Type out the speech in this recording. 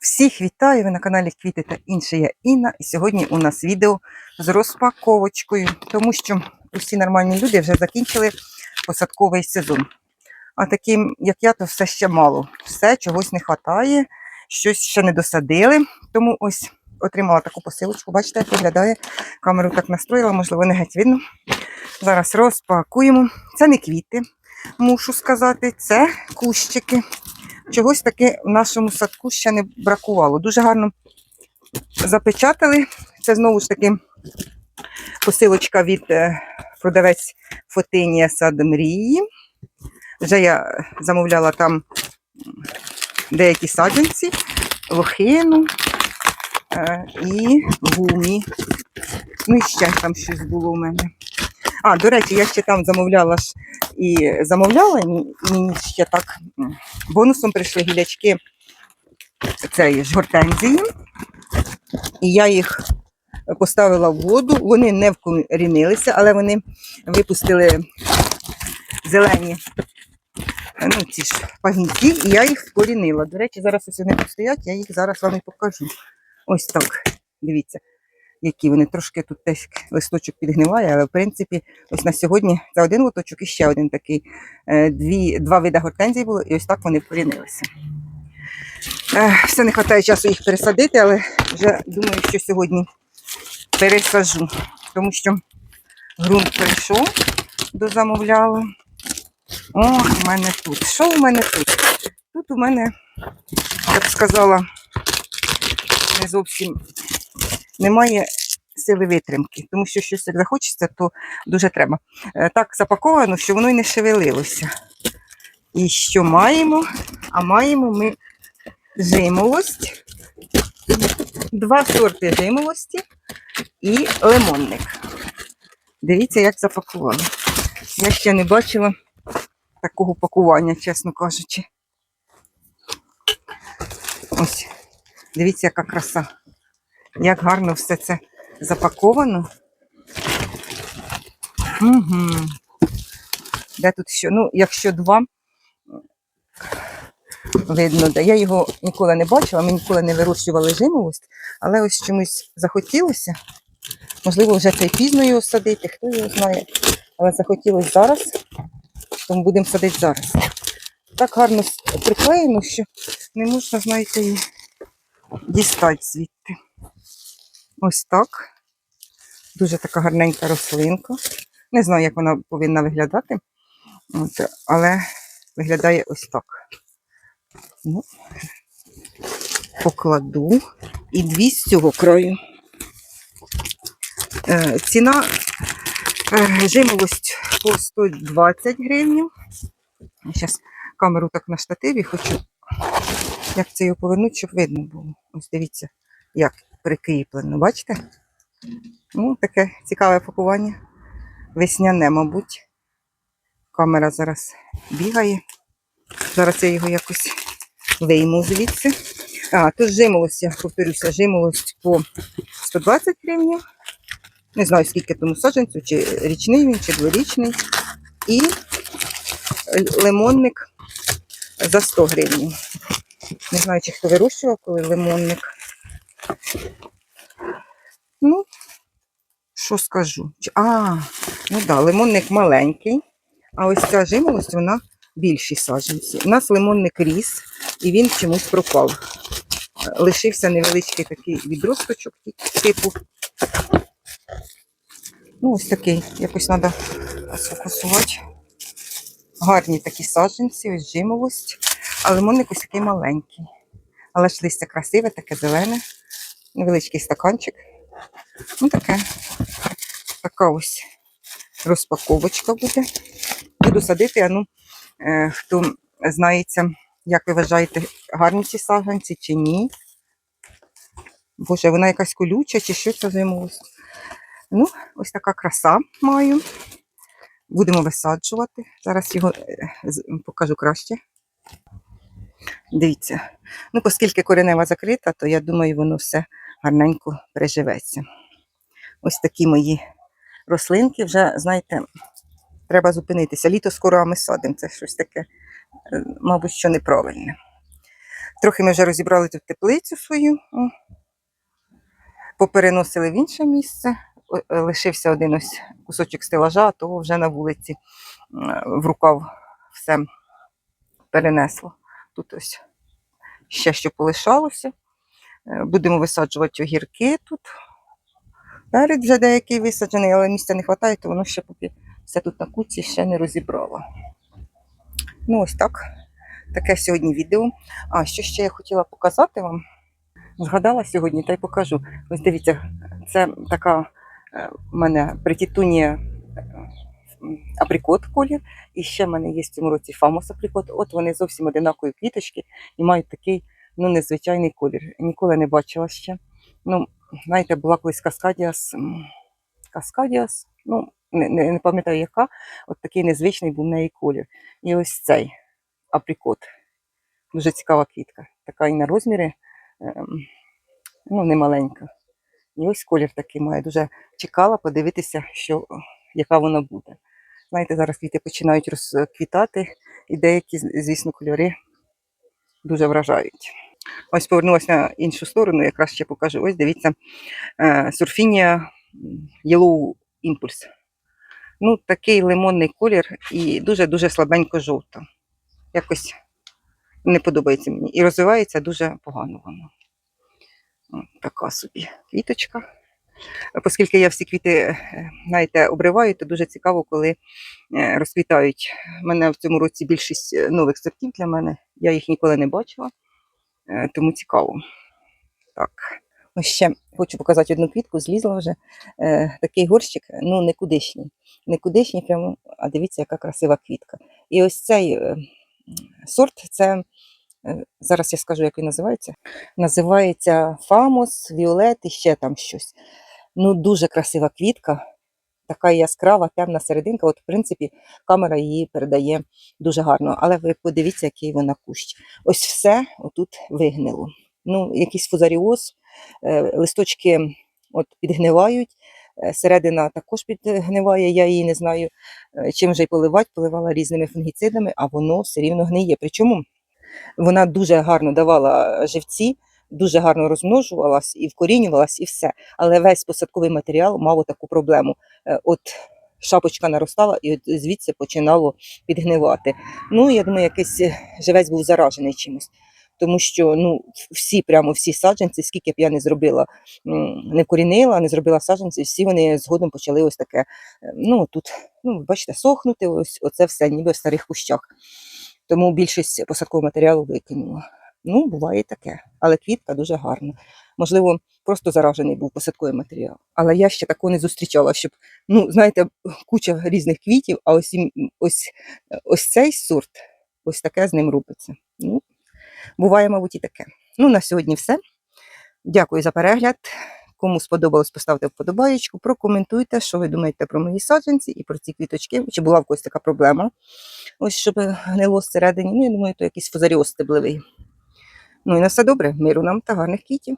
Всіх вітаю! Ви на каналі Квіти та інше я Інна. І сьогодні у нас відео з розпаковочкою, тому що усі нормальні люди вже закінчили посадковий сезон. А таким, як я, то все ще мало. Все чогось не вистачає, щось ще не досадили. Тому ось отримала таку посилочку. Бачите, як виглядає. Камеру так настроїла, можливо, не геть видно. Зараз розпакуємо. Це не квіти, мушу сказати, це кущики чогось таки в нашому садку ще не бракувало. Дуже гарно запечатали. Це знову ж таки посилочка від е, продавець Фотинія Сад Мрії. Вже я замовляла там деякі саджанці, лохину е, і гумі. Ну і ще там щось було у мене. А, до речі, я ще там замовляла ж і замовляла, мені ще так бонусом прийшли гілячки цієї ж гортензії. І я їх поставила в воду. Вони не вкорінилися, але вони випустили зелені ну, ці ж пагінці, і я їх вкорінила. До речі, зараз ось вони тут стоять, я їх зараз вам і покажу. Ось так. Дивіться, які вони трошки тут теж листочок підгниває, але в принципі, ось на сьогодні це один лоточок і ще один такий. Е, Дві, два види гортензій було, і ось так вони вкорінилися. Е, Все не вистачає часу їх пересадити, але вже думаю, що сьогодні пересажу, тому що ґрунт прийшов до замовляла. Ох, у мене тут. Що у мене тут? Тут у мене, я б сказала, не зовсім немає сили витримки, тому що щось як захочеться, то дуже треба. Е, Так запаковано, що воно й не шевелилося. І що маємо? А маємо ми жимолость, два сорти жимолості і лимонник. Дивіться, як запакували. Я ще не бачила такого пакування, чесно кажучи. Ось, дивіться, яка краса. Як гарно все це запаковано. Угу. Де тут що? Ну, якщо два, видно, де. Я його ніколи не бачила, ми ніколи не вирощували жимолость, але ось чомусь захотілося. Можливо, вже це й пізно його садити, хто його знає. Але захотілося зараз, тому будемо садити зараз. Так гарно приклеєно, що не можна, знаєте, її дістати звідти. Ось так. Дуже така гарненька рослинка. Не знаю, як вона повинна виглядати, От, але виглядає ось так. Ну, покладу. І дві з цього краю. Е, ціна е, жимолость по 120 гривень. Зараз камеру так на штативі хочу, як це його повернути, щоб видно було. Ось дивіться, як прикріплено. Бачите? Ну, таке цікаве пакування. Весняне, мабуть. Камера зараз бігає. Зараз я його якось вийму звідси. А, тут жимолость, я повторюся, жимолость по 120 гривень. Не знаю, скільки тому саджанцю, чи річний він, чи дворічний. І лимонник за 100 гривень. Не знаю, чи хто вирощував, коли лимонник. Ну, що скажу? А, ну да, лимонник маленький, а ось ця жимолость, вона більші саджанці. У нас лимонник ріс, і він чомусь пропав. Лишився невеличкий такий відросточок, типу. Ну, ось такий, якось треба сфокусувати. Гарні такі саджанці, ось жимолость. А лимонник ось такий маленький. Але ж листя красиве, таке зелене. Невеличкий стаканчик. Ну, таке. Така ось розпаковочка буде. Буду садити, а ну, е, хто знається, як ви вважаєте, гарні ці саджанці чи ні. Боже, вона якась колюча, чи що це зимовость. Ну, ось така краса маю. Будемо висаджувати. Зараз його е, покажу краще. Дивіться. Ну, оскільки коренева закрита, то я думаю, воно все гарненько переживеться. Ось такі мої рослинки. Вже, знаєте, треба зупинитися. Літо скоро, а ми садимо. Це щось таке, е, мабуть, що неправильне. Трохи ми вже розібрали тут теплицю свою. Попереносили в інше місце. Е, Лишився один ось кусочок стелажа, а того вже на вулиці в рукав все перенесло. Тут ось ще що полишалося. Е, Будемо висаджувати огірки тут. Перед вже деякий висаджений, але місця не вистачає, то воно ще поки все тут на куці ще не розібрала. Ну, ось так. Таке сьогодні відео. А що ще я хотіла показати вам? Згадала сьогодні, та й покажу. Ось дивіться, це така е, в мене притітунія априкот колір. І ще в мене є в цьому році фамос априкот. От вони зовсім одинакові квіточки і мають такий ну, незвичайний колір. Ніколи не бачила ще. Ну, знаєте, була колись Каскадіас. Каскадіас, ну, не, не, не пам'ятаю яка, от такий незвичний був в неї колір. І ось цей априкот. Дуже цікава квітка. Така і на розмірі, ем, ну, не маленька. І ось колір такий має. Дуже чекала подивитися, що, яка вона буде. Знаєте, зараз квіти починають розквітати, і деякі, звісно, кольори дуже вражають. Ось повернулася на іншу сторону, якраз ще покажу. Ось дивіться, е, сурфінія Yellow Impulse. Ну, такий лимонний колір і дуже-дуже слабенько жовта. Якось не подобається мені. І розвивається дуже погано воно. Така собі квіточка. Оскільки я всі квіти, е, знаєте, обриваю, то дуже цікаво, коли е, розквітають. У мене в цьому році більшість е, нових сортів для мене. Я їх ніколи не бачила, тому цікаво. Так. Ось ще хочу показати одну квітку, злізла вже. Такий горщик, ну никудишній. Никудишній прямо, а дивіться, яка красива квітка. І ось цей сорт, це зараз я скажу, як він називається. Називається Фамос, Віолет і ще там щось. Ну, дуже красива квітка, така яскрава, темна серединка. От, в принципі, камера її передає дуже гарно. Але ви подивіться, який вона кущ. Ось все отут вигнило. Ну, якийсь фузаріоз, е, листочки от підгнивають, е, середина також підгниває, я її не знаю, е, чим вже й поливати, поливала різними фунгіцидами, а воно все рівно гниє. Причому вона дуже гарно давала живці, дуже гарно розмножувалась і вкорінювалась, і все. Але весь посадковий матеріал мав таку проблему. Е, От шапочка наростала, і от звідси починало підгнивати. Ну, я думаю, якийсь е, живець був заражений чимось. Тому що ну, всі, прямо всі саджанці, скільки б я не зробила, не вкорінила, не зробила саджанці, всі вони згодом почали ось таке. е, Ну, тут, ну, бачите, сохнути, ось оце все, ніби в старих кущах. Тому більшість посадкового матеріалу викинула. Ну, буває і таке, але квітка дуже гарна. Можливо, просто заражений був посадковий матеріал. Але я ще такого не зустрічала, щоб, ну, знаєте, куча різних квітів, а ось, ось, ось цей сорт, ось таке з ним робиться. Ну, буває, мабуть, і таке. Ну, на сьогодні все. Дякую за перегляд. Кому сподобалось, поставте вподобаєчку, прокоментуйте, що ви думаєте про мої саджанці і про ці квіточки. Чи була в когось така проблема? Ось щоб гнило всередині. Ну, я думаю, то якийсь фузаріоз стеблевий. Ну і на все добре, миру нам та гарних квітів.